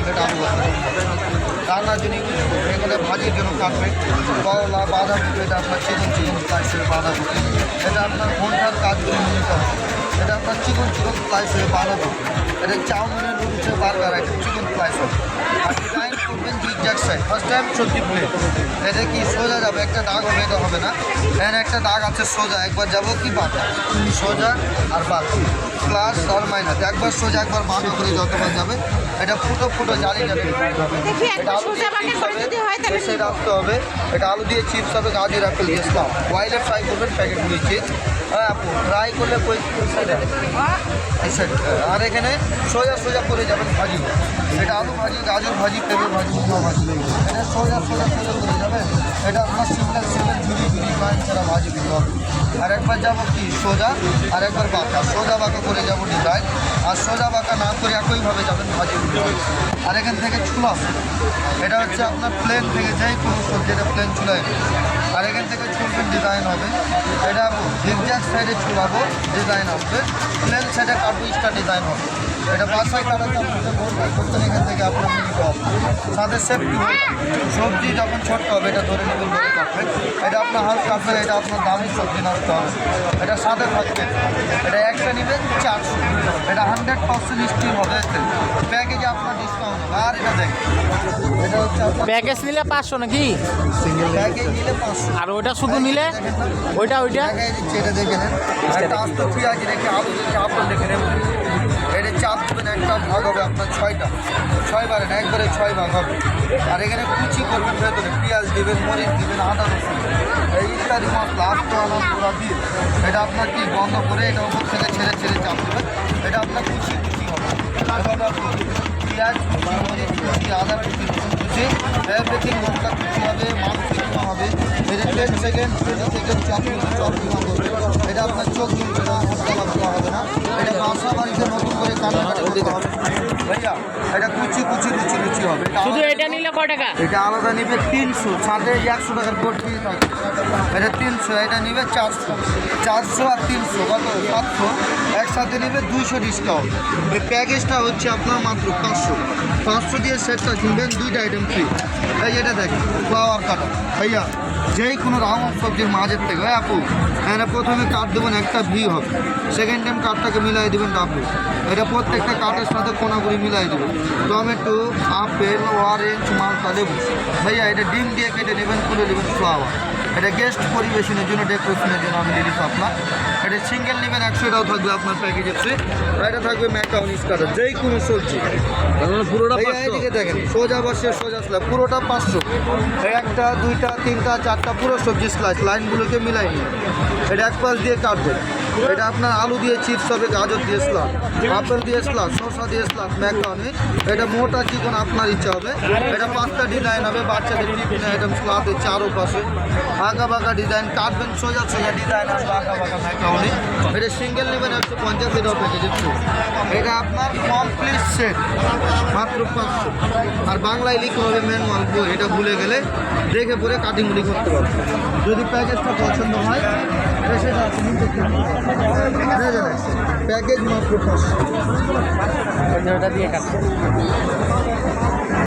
Omelette আলু ভর্তা রান্নার জন্য ইউজ করবে এখানে ভাজির জন্য কাটবে করলা, বাঁধাকপি, এটা আপনার চিকন চিকন স্লাইসের বাঁধাকপি। এটা আপনার ঘণ্টার কাজ করে নিতে হবে। এটা আপনার চিকন চিকন স্লাইসের বাঁধাকপি। এটা চাউমিনের নুডলসের বার্গার আইটেম চিকেন স্লাইস হবে। আর ডিজাইন করবেন জিগজ্যাগ সাইড ফার্স্ট টাইম সত্যি প্লেট এটা কি সোজা যাবে? একটা দাগ হবে এটা হবে না। এখানে একটা দাগ আছে সোজা একবার যাব কি বাঁকা সোজা আর বাঁকা প্লাস আর মাইনাস একবার সোজা একবার বাঁকা করে যতবার যাবে। এটা ফুটো ফুটো জালি যাবে সাইড আসতে হবে। এটা আলু দিয়ে চিপস হবে গাজর অ্যাপেল দিয়ে। স্লাম ওয়াইলে ফ্রাই করবেন প্যাকেটগুলি চিপস হ্যাঁ ফ্রাই করলে এই সাইড আর এখানে সোজা সোজা করে যাবেন ভাজি এটা আলু ভাজি, গাজর ভাজি, পেঁপে ভাজি ভাজি। এটা সোজা সোজা সোজা করে যাবেন। এটা আপনার সিঙ্গেল সিঙ্গেল ঝুড়ি ঝুড়ি মাছ ছাড়া ভাজি দিতে হবে। আর একবার যাব কি, সোজা, আর একবার বাঁকা। সোজা বাঁকা করে যাব ডিজাইন আর সোজা বাঁকা না করে একইভাবে যাবেন ভাজি। আর এখান থেকে ছুলা। এটা হচ্ছে আপনার প্লেন থেকে যেই কোনো সবজি এটা প্লেন চুলাই আর এখান থেকে ছুলবেন ডিজাইন হবে। এটা জিগজ্যাগ সাইডে ছুলাবো ডিজাইন আসবে প্লেন সাইডে কাটবো স্টার ডিজাইন হবে। এটা বাসায় কাটাতে করতেন এখান থেকে আপনার নিতে হবে। সাথে সেফটি সবজি যখন ছোট্ট হবে, এটা ধরে নেবেন ধরে এটা আপনার হাত কাটবেন এটা আপনার দামি সবজি নাড়তে হবে। এটা সাথে থাকবে। এটা একটা নেবেন, চারশো। এটা হান্ড্রেড পার্সেন্ট স্টিল হবে প্যাকেজে আপনার ডিসকাউন্ট হবে। আর এটা আপনার প্যাকেজ নিলে পাঁচশো নাকি? আর ওইটা শুধু নিলে? ওইটা ওইটা? এটা চাপ ভাগ হবে আপনার ছয়টা ছয় ছয় হবে আর এখানে মরিচ দেবেন আদা এই এটা আপনার কি বন্ধ করে এটা উপর থেকে ছেড়ে ছেড়ে চাপ দেবেন? এটা আপনার কুচি পেঁয়াজ কুচি আদা কুচি রসুন কুচি এভরিথিং মশলা কুচি হবে মাংস কুচি হবে এটা টেন সেকেন্ড টোয়েন্টি আপনার চোখ না। এটা বাসা বাড়িতে নতুন করে কাটাকাটি করতে হবে। ভাইয়া এটা কুচি কুচি লুচি লুচি হবে। শুধু এটা নিলে কয় টাকা? এটা আলাদা নিবে তিনশো সাথে একশো টাকার দিয়ে এটা তিনশো এটা নিবে চারশো। চারশো আর তিনশো কত? সাতশো। একসাথে নিবে দুইশো ডিসকাউন্ট এই প্যাকেজটা হচ্ছে আপনার মাত্র পাঁচশো। পাঁচশো দিয়ে সেটটা কিনবেন দুইটা আইটেম ফ্রি এই এটা দেখেন ফ্লাওয়ার কাটা ভাইয়া যেই কোনো রাউন্ড সবজির মাঝের থেকে ওই আপু এখানে প্রথমে কাট দেবেন একটা ভি হবে। সেকেন্ড টাইম কাঠটাকে মিলাই দেবেন ডাব্লু এটা প্রত্যেকটা কাঠের সাথে কোনাগুলি মিলাই দেবো টমেটো আপেল অরেঞ্জ মালটা লেবু ভাইয়া এটা ডিম দিয়ে কেটে নেবেন খুলে নেবেন ফ্লাওয়ার এটা গেস্ট পরিবেশনের জন্য ডেকোরেশনের জন্য আমি দিচ্ছি আপনার। এটা সিঙ্গেল নেবেন একশোটাও থাকবে আপনার প্যাকেজের ফ্রি আর এটা থাকবে ম্যাকাউনি স্টার্টার যেই কোনো সবজি। পুরোটা এই এইদিকে দেখেন সোজা বসে সোজা স্ল্যাব পুরোটা পাঁচশো। একটা দুইটা তিনটা চারটা পুরো সবজি স্লাইস লাইনগুলোকে মিলাই নিয়ে এটা এক পাশ দিয়ে কাটবেন। এটা আপনার আলু দিয়ে চিপস হবে, গাজর দিয়ে স্লাদ আপেল দিয়ে স্লাদ শসা দিয়ে স্লাদ ম্যাকাউনি এটা মোটা চিকন আপনার ইচ্ছা হবে। এটা পাঁচটা ডিজাইন হবে, বাচ্চাদের টিফিন আইটেম স্লাদ হচ্ছে আরও পাশে আঁকা বাঁকা ডিজাইন কাটবেন, সোজা সোজা ডিজাইন আসবে আঁকা বাঁকা ম্যাকাউনি এটা সিঙ্গেল নেবেন একশো পঞ্চাশ এটাও প্যাকেজ এটা আপনার কমপ্লিট সেট মাত্র পাঁচশো। আর বাংলায় লিখতে হবে ম্যানুয়াল বই, এটা ভুলে গেলে দেখে পরে কাটিং মুড়ি করতে পারবে যদি প্যাকেজটা পছন্দ হয় সেটা আছে নিতে প্যাকেজ মাত্র পাঁচশো। দিয়ে